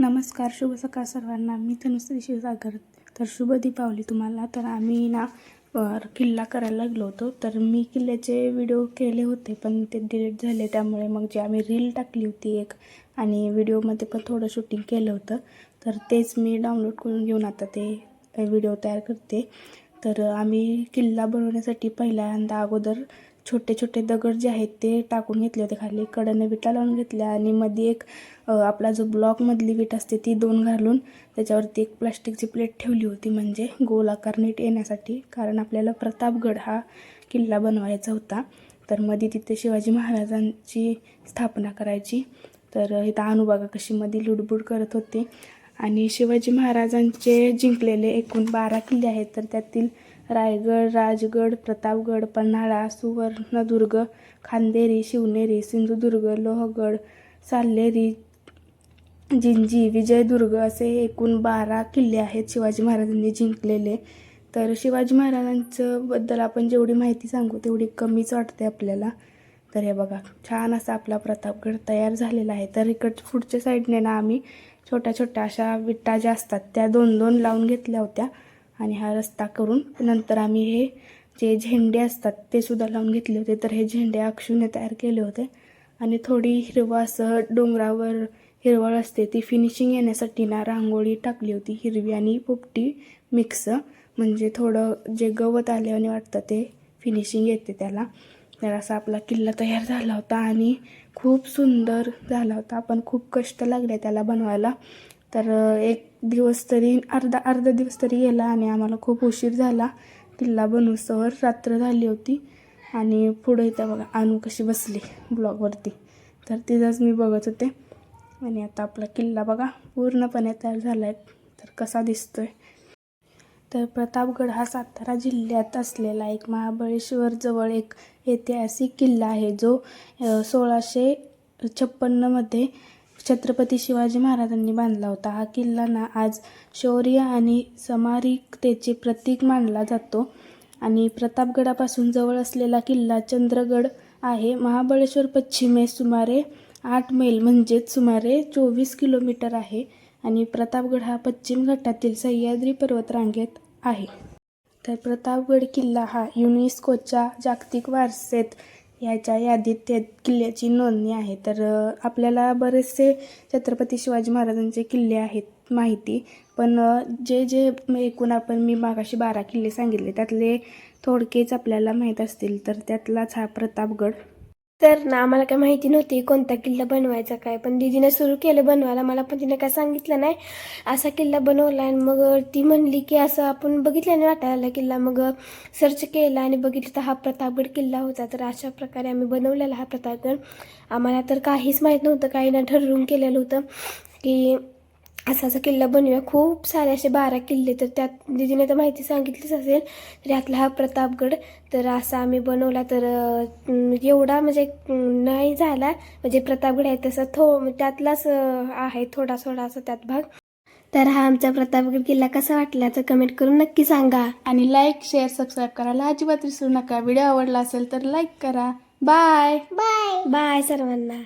नमस्कार शुभ सकाळ सर्वांना. मी तनुश्री शिवसागर तर शुभ दीपावली तुम्हाला. तर आम्ही ना किल्ला करायला लागलो होतो. तर मी किल्ल्याचे व्हिडिओ केले होते पण ते डिलीट झाले. त्यामुळे मग जे आम्ही रील टाकली होती एक आणि व्हिडिओमध्ये पण थोडं शूटिंग केलं होतं. तर तेच मी डाउनलोड करून घेऊन आता ते व्हिडिओ तयार करते. तर आम्ही किल्ला बनवण्यासाठी पहिल्यांदा अगोदर छोटे छोटे दगड जे आहेत ते टाकून घेतले होते खाली. कडनं विटा लावून घेतल्या आणि मध्ये एक आपला जो ब्लॉकमधली वीट असते ती दोन घालून त्याच्यावरती एक प्लास्टिकची प्लेट ठेवली होती म्हणजे गोल आकार नीट येण्यासाठी. कारण आपल्याला प्रतापगड हा किल्ला बनवायचा होता. तर मध्ये तिथे शिवाजी महाराजांची स्थापना करायची. तर इथं अनुबागा कशी मध्ये लुडबुड करत होते. आणि शिवाजी महाराजांचे जिंकलेले एकूण बारा किल्ले आहेत. तर त्यातील रायगड राजगड प्रतापगड पन्हाळा सुवर्णदुर्ग खांदेरी शिवनेरी सिंधुदुर्ग लोहगड साल्हेरी जिंजी विजयदुर्ग असे एकूण बारा किल्ले आहेत शिवाजी महाराजांनी जिंकलेले. तर शिवाजी महाराजांचं बद्दल आपण जेवढी माहिती सांगू तेवढी कमीच वाटते आपल्याला. तर हे बघा छान असा आपला प्रतापगड तयार झालेला आहे. तर इकडच्या पुढच्या साईडने ना आम्ही छोट्या छोट्या अशा विटा ज्या असतात त्या दोन दोन लावून घेतल्या होत्या. आणि हा रस्ता करून नंतर आम्ही हे जे झेंडे असतात ते सुद्धा लावून घेतले होते. तर हे झेंडे अक्षुने तयार केले होते. आणि थोडी हिरवं असं डोंगरावर हिरवळ असते ती फिनिशिंग येण्यासाठी ना रांगोळी टाकली होती हिरवी आणि पोपटी मिक्स म्हणजे थोडं जे गवत आल्याने वाटतं ते फिनिशिंग येते त्याला. तर असा आपला किल्ला तयार झाला होता आणि खूप सुंदर झाला होता. पण खूप कष्ट लागले त्याला बनवायला. तर एक दिवस तरी अर्धा अर्धा दिवस तरी गेला आणि आम्हाला खूप उशीर झाला. किल्ला बनवूस्तवर रात्र झाली होती. आणि पुढे इथं बघा अनु कशी बसली ब्लॉगवरती तर तिथंच मी बघत होते. आणि आता आपला किल्ला बघा पूर्णपणे तयार झाला आहे तर कसा दिसतोय? तर प्रतापगड हा सातारा जिल्ह्यात असलेला एक महाबळेश्वरजवळ एक ऐतिहासिक किल्ला आहे जो सोळाशे छप्पन्नमध्ये छत्रपती शिवाजी महाराजांनी बांधला होता. हा किल्ला ना आज शौर्य आणि समारिकतेचे प्रतीक मानला जातो आणि प्रतापगडापासून जवळ असलेला किल्ला चंद्रगड आहे. महाबळेश्वर पश्चिमेस सुमारे आठ मैल म्हणजेच सुमारे चोवीस किलोमीटर आहे आणि प्रतापगड हा पश्चिम घाटातील सह्याद्री पर्वतरांगेत आहे. तर प्रतापगड किल्ला हा युनेस्कोच्या जागतिक वारसेत याच्या यादीत त्या किल्ल्याची नोंदणी आहे. तर आपल्याला बरेचसे छत्रपती शिवाजी महाराजांचे किल्ले आहेत माहिती. पण जे जे एकूण आपण मी मागाशी बारा किल्ले सांगितले त्यातले थोडकेच आपल्याला माहीत असतील तर त्यातलाच हा प्रतापगड तर ना आम्हाला काय माहिती नव्हती कोणता किल्ला बनवायचा काय पण दिदीने सुरू केलं बनवायला. मला पण तिने काय सांगितलं नाही. असा किल्ला बनवला आणि मग ती म्हणली की असं आपण बघितल्याने वाटायला किल्ला. मग सर्च केला आणि बघितलं तर हा प्रतापगड किल्ला होता. तर अशा प्रकारे आम्ही बनवलेला हा प्रतापगड. आम्हाला तर काहीच माहीत नव्हतं काही ना ठरवून केलेलं होतं की असा असा किल्ला बनवूया. खूप सारे असे बारा किल्ले तर त्यात दिदीने तर माहिती सांगितलीच असेल तर यातला हा प्रतापगड. तर असा आम्ही बनवला तर एवढा म्हणजे नाही झाला. म्हणजे प्रतापगड आहे तसं थो त्यातलाच आहे थोडा थोडा असं त्यात भाग. तर हा आमचा प्रतापगड किल्ला कसा वाटला तर कमेंट करून नक्की सांगा. आणि लाईक शेअर सबस्क्राईब करायला अजिबात विसरू नका. व्हिडिओ आवडला असेल तर लाईक करा. बाय बाय बाय सर्वांना.